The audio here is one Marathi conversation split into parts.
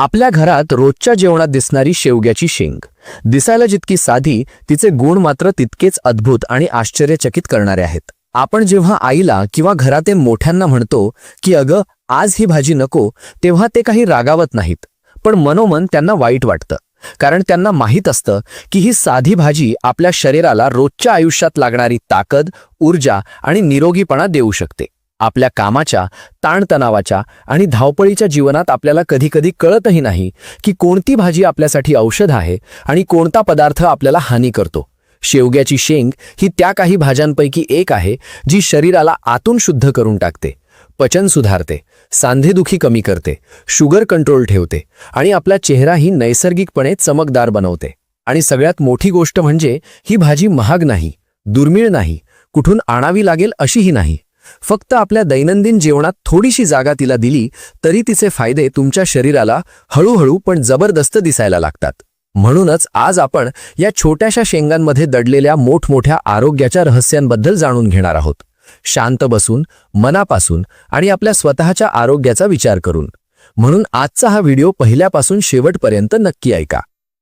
आपल्या घरात रोजच्या जेवणात दिसणारी शेवग्याची शेंग. दिसायला जितकी साधी तिचे गुण मात्र तितकेच अद्भुत आणि आश्चर्यचकित करणारे आहेत. आपण जेव्हा आईला किंवा घरातील मोठ्यांना म्हणतो की अगं आज ही भाजी नको तेव्हा ते काही रागावत नाहीत. पण मनोमन त्यांना वाईट वाटतं. कारण त्यांना माहीत असतं की ही साधी भाजी आपल्या शरीराला रोजच्या आयुष्यात लागणारी ताकद ऊर्जा आणि निरोगीपणा देऊ शकते. आपल्या कामाच्या ताणतणावाच्या आणि धावपळीच्या जीवनात आपल्याला कधीकधी कळतही नाही की कोणती भाजी आपल्यासाठी औषध आहे आणि कोणता पदार्थ आपल्याला हानी करतो. शेवग्याची शेंग ही त्या काही भाज्यांपैकी एक आहे जी शरीराला आतून शुद्ध करून टाकते पचन सुधारते सांधेदुखी कमी करते शुगर कंट्रोल ठेवते आणि आपला चेहराही नैसर्गिकपणे चमकदार बनवते. आणि सगळ्यात मोठी गोष्ट म्हणजे ही भाजी महाग नाही दुर्मिळ नाही कुठून आणावी लागेल अशीही नाही. फक्त आपल्या दैनंदिन जीवनात थोडीशी जागा तिला दिली तरी तिचे फायदे तुमच्या शरीराला हळूहळू पण जबरदस्त दिसायला लागतात. म्हणूनच आज आपण या छोट्याशा शेंगांमध्ये दडलेल्या मोठमोठ्या आरोग्याच्या रहस्यांबद्दल जाणून घेणार आहोत. शांत बसून मनापासून आणि आपल्या स्वतःच्या आरोग्याचा विचार करून. म्हणून आजचा हा व्हिडिओ पहिल्यापासून शेवटपर्यंत नक्की ऐका.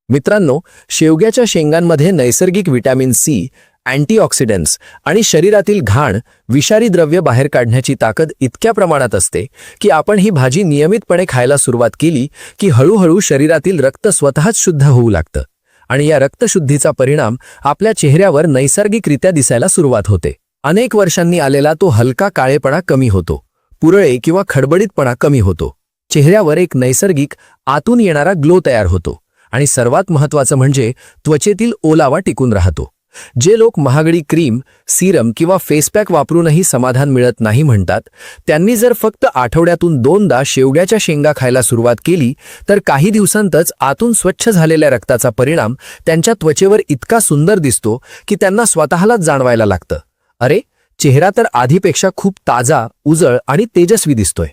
मित्रांनो शेवग्याच्या शेंगांमध्ये नैसर्गिक व्हिटॅमिन सी अँटीऑक्सिडंट्स आणि शरीरातील घाण विषारी द्रव्य बाहेर काढण्याची ताकद इतक्या प्रमाणात असते की आपण ही भाजी नियमितपणे खायला सुरुवात केली की हळूहळू शरीरातील रक्त स्वतःच शुद्ध होऊ लागतं. आणि या रक्तशुद्धीचा परिणाम आपल्या चेहऱ्यावर नैसर्गिकरित्या दिसायला सुरुवात होते. अनेक वर्षांनी आलेला तो हलका काळेपणा कमी होतो. पुरळे किंवा खडबडीतपणा कमी होतो. चेहऱ्यावर एक नैसर्गिक आतून येणारा ग्लो तयार होतो. आणि सर्वात महत्त्वाचं म्हणजे त्वचेतील ओलावा टिकून राहतो. जे लोक महागडी क्रीम सिरम किंवा फेसपॅक वापरूनही समाधान मिळत नाही म्हणतात त्यांनी जर फक्त आठवड्यातून दोनदा शेवग्याच्या शेंगा खायला सुरुवात केली तर काही दिवसांतच आतून स्वच्छ झालेल्या रक्ताचा परिणाम त्यांच्या त्वचेवर इतका सुंदर दिसतो की त्यांना स्वतःलाच जाणवायला लागतं. अरे चेहरा तर आधीपेक्षा खूप ताजा उजळ आणि तेजस्वी दिसतोय.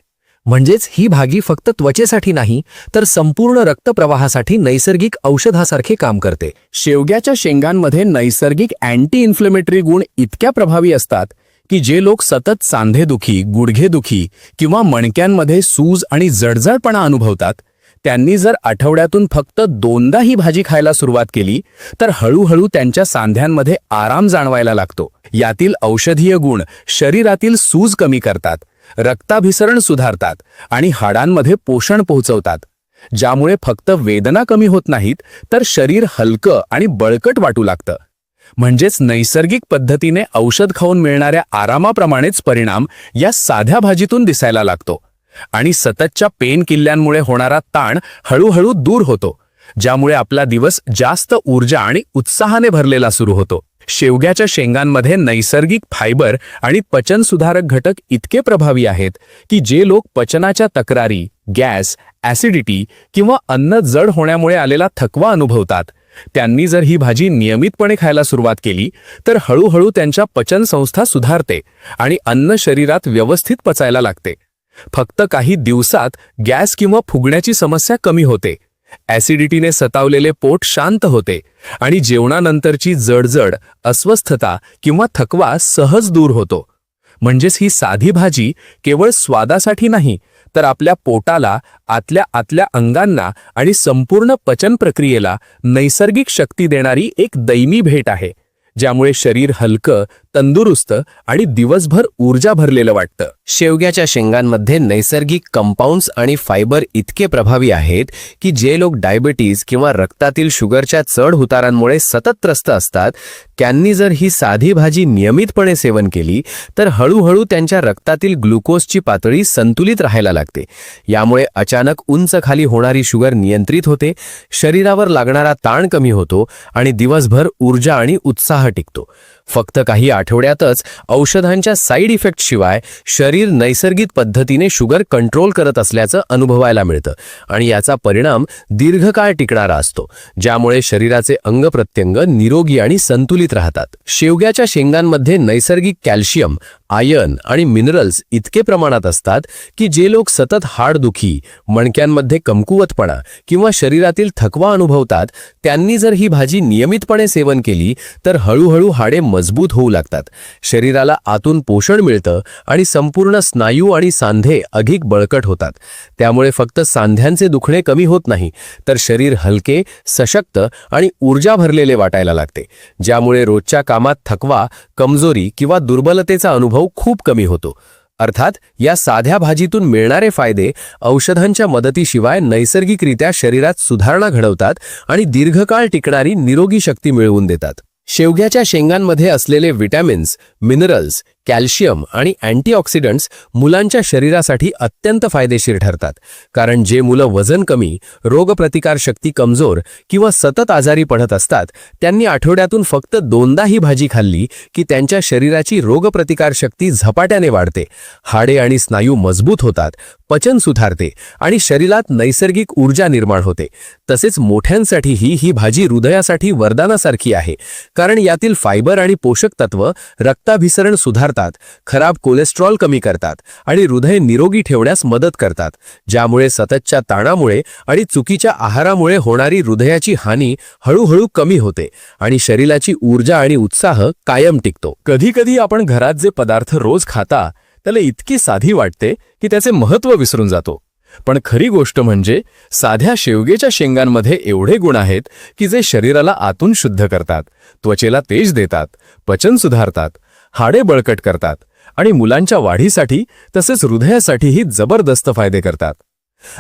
म्हणजेच ही भागी फक्त त्वचेसाठी नाही तर संपूर्ण रक्तप्रवाहासाठी नैसर्गिक औषधासारखे काम करते. शेवग्याच्या शेंगांमध्ये नैसर्गिक अँटी इन्फ्लेमेटरी गुण इतक्या प्रभावी असतात की जे लोक सतत सांधेदुखी गुडघेदुखी किंवा मणक्यांमध्ये सूज आणि जडजडपणा अनुभवतात त्यांनी जर आठवड्यातून फक्त दोनदा ही भाजी खायला सुरुवात केली तर हळूहळू त्यांच्या सांध्यांमध्ये आराम जाणवायला लागतो. यातील औषधीय गुण शरीरातील सूज कमी करतात रक्ताभिसरण सुधारतात आणि हाडांमध्ये पोषण पोहोचवतात. ज्यामुळे फक्त वेदना कमी होत नाहीत तर शरीर हलकं आणि बळकट वाटू लागतं. म्हणजेच नैसर्गिक पद्धतीने औषध खाऊन मिळणाऱ्या आरामाप्रमाणेच परिणाम या साध्या भाजीतून दिसायला लागतो. आणि सततच्या पेन किल्ल्यांमुळे होणारा ताण हळूहळू दूर होतो ज्यामुळे आपला दिवस जास्त ऊर्जा आणि उत्साहाने भरलेला सुरू होतो. शेवग्याच्या शेंगांमध्ये नैसर्गिक फायबर आणि पचन सुधारक घटक इतके प्रभावी आहेत की जे लोक पचनाच्या तक्रारी गॅस ॲसिडिटी किंवा अन्न जड होण्यामुळे आलेला थकवा अनुभवतात. त्यांनी जर ही भाजी नियमितपणे खायला सुरुवात केली तर हळूहळू त्यांच्या पचनसंस्था सुधारते आणि अन्न शरीरात व्यवस्थित पचायला लागते. फक्त काही दिवसात गॅस किंवा फुगण्याची समस्या कमी होते ॲसिडिटीने सतावलेले पोट शांत होते आणि जेवणानंतरची जडजड अस्वस्थता किंवा थकवा सहज दूर होतो. म्हणजेच ही साधी भाजी केवळ स्वादासाठी नाही तर आपल्या पोटाला आतल्या आतल्या अंगांना आणि संपूर्ण पचन प्रक्रियेला नैसर्गिक शक्ती देणारी एक दैमी भेट आहे ज्यामुळे शरीर हलकं तंदुरुस्त आणि दिवसभर ऊर्जा भरलेलं वाटतं. शेवग्याच्या शेंगांमध्ये नैसर्गिक कंपाऊंड्स आणि फायबर इतके प्रभावी आहेत की जे लोक डायबिटीज किंवा रक्तातील शुगरच्या चढ उतारांमुळे सतत त्रस्त असतात त्यांनी जर ही साधी भाजी नियमितपणे सेवन केली तर हळूहळू त्यांच्या रक्तातील ग्लुकोजची पातळी संतुलित राहायला लागते. यामुळे अचानक उंच खाली होणारी शुगर नियंत्रित होते शरीरावर लागणारा ताण कमी होतो आणि दिवसभर ऊर्जा आणि उत्साह टिकतो. फक्त काही आठवड्यातच औषधांच्या साईड इफेक्टशिवाय शरीर नैसर्गिक पद्धतीने शुगर कंट्रोल करत असल्याचं अनुभवायला मिळतं. आणि याचा परिणाम दीर्घकाळ टिकणारा असतो ज्यामुळे शरीराचे अंगप्रत्यंग निरोगी आणि संतुलित राहतात. शेवग्याच्या शेंगांमध्ये नैसर्गिक कॅल्शियम आयर्न आणि मिनरल्स इतके प्रमाणात असतात की जे लोक सतत हाडदुखी मणक्यांमध्ये कमकुवतपणा किंवा शरीरातील थकवा अनुभवतात त्यांनी जर ही भाजी नियमितपणे सेवन केली तर हळूहळू हाडे मजबूत होऊ लागतात. शरीराला आतून पोषण मिळतं आणि संपूर्ण स्नायू आणि सांधे अधिक बळकट होतात. त्यामुळे फक्त सांध्यांचे दुखणे कमी होत नाही तर शरीर हलके सशक्त आणि ऊर्जा भरलेले वाटायला लागते ज्यामुळे रोजच्या कामात थकवा कमजोरी किंवा दुर्बलतेचा अनुभव खूप कमी होतो. अर्थात या साध्या भाजीतून मिळणारे फायदे औषधांच्या मदतीशिवाय नैसर्गिकरित्या शरीरात सुधारणा घडवतात आणि दीर्घकाळ टिकणारी निरोगी शक्ती मिळवून देतात. शेवग्याच्या शेंगांमध्ये असलेले विटॅमिन्स मिनरल्स कॅल्शियम आणि अँटीऑक्सिडंट्स मुलांच्या शरीरासाठी अत्यंत फायदेशीर ठरतात. कारण जे मुलं वजन कमी रोगप्रतिकारशक्ती कमजोर किंवा सतत आजारी पडत असतात त्यांनी आठवड्यातून फक्त दोनदा ही भाजी खाल्ली की त्यांच्या शरीराची रोगप्रतिकारशक्ती झपाट्याने वाढते. हाडे आणि स्नायू मजबूत होतात पचन सुधारते आणि शरीरात नैसर्गिक ऊर्जा निर्माण होते. तसेच मोठ्यांसाठीही ही भाजी हृदयासाठी वरदानासारखी आहे. कारण यातील फायबर आणि पोषक तत्व रक्ताभिसरण सुधारतात. खराब कोलेस्ट्रॉल कमी करतात आणि हृदय निरोगी ठेवण्यास मदत करतात ज्यामुळे सततच्या ताणामुळे आणि चुकीच्या आहारामुळे होणारी हृदयाची हानी हळूहळू कमी होते आणि शरीराची ऊर्जा आणि उत्साह कायम टिकतो. कधीकधी आपण घरात जे पदार्थ रोज खाता त्याला इतकी साधी वाटते की त्याचे महत्त्व विसरून जातो. पण खरी गोष्ट म्हणजे साध्या शेवगेच्या शेंगांमध्ये एवढे गुण आहेत की जे शरीराला आतून शुद्ध करतात त्वचेला तेज देतात पचन सुधारतात हाडे बळकट करतात आणि मुलांच्या वाढीसाठी तसेच हृदयासाठीही जबरदस्त फायदे करतात.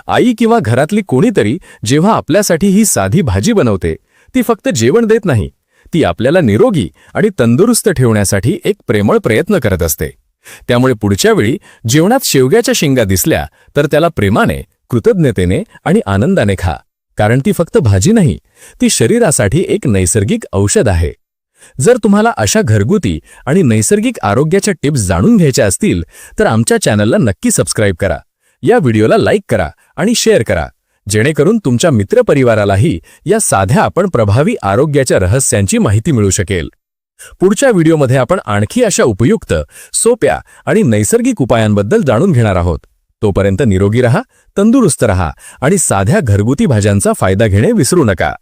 आई किंवा घरातली कोणीतरी जेव्हा आपल्यासाठी ही साधी भाजी बनवते ती फक्त जेवण देत नाही. ती आपल्याला निरोगी आणि तंदुरुस्त ठेवण्यासाठी एक प्रेमळ प्रयत्न करत असते. त्यामुळे पुढच्या वेळी जेवणात शेवग्याच्या शेंगा दिसल्या तर त्याला प्रेमाने कृतज्ञतेने आणि आनंदाने खा. कारण ती फक्त भाजी नाही ती शरीरासाठी एक नैसर्गिक औषध आहे. जर तुम्हाला अशा घरगुती आणि नैसर्गिक आरोग्याच्या टिप्स जाणून घ्यायच्या असतील तर आमच्या चॅनलला नक्की सबस्क्राईब करा. या व्हिडिओला लाईक करा आणि शेअर करा. जेणेकरून तुमच्या मित्रपरिवारालाही या साध्या आपण प्रभावी आरोग्याच्या रहस्यांची माहिती मिळू शकेल. पुढच्या व्हिडिओमध्ये आपण आणखी अशा उपयुक्त सोप्या आणि नैसर्गिक उपायांबद्दल जाणून घेणार आहोत. तोपर्यंत निरोगी रहा तंदुरुस्त रहा आणि साध्या घरगुती भाज्यांचा फायदा घेणे विसरू नका.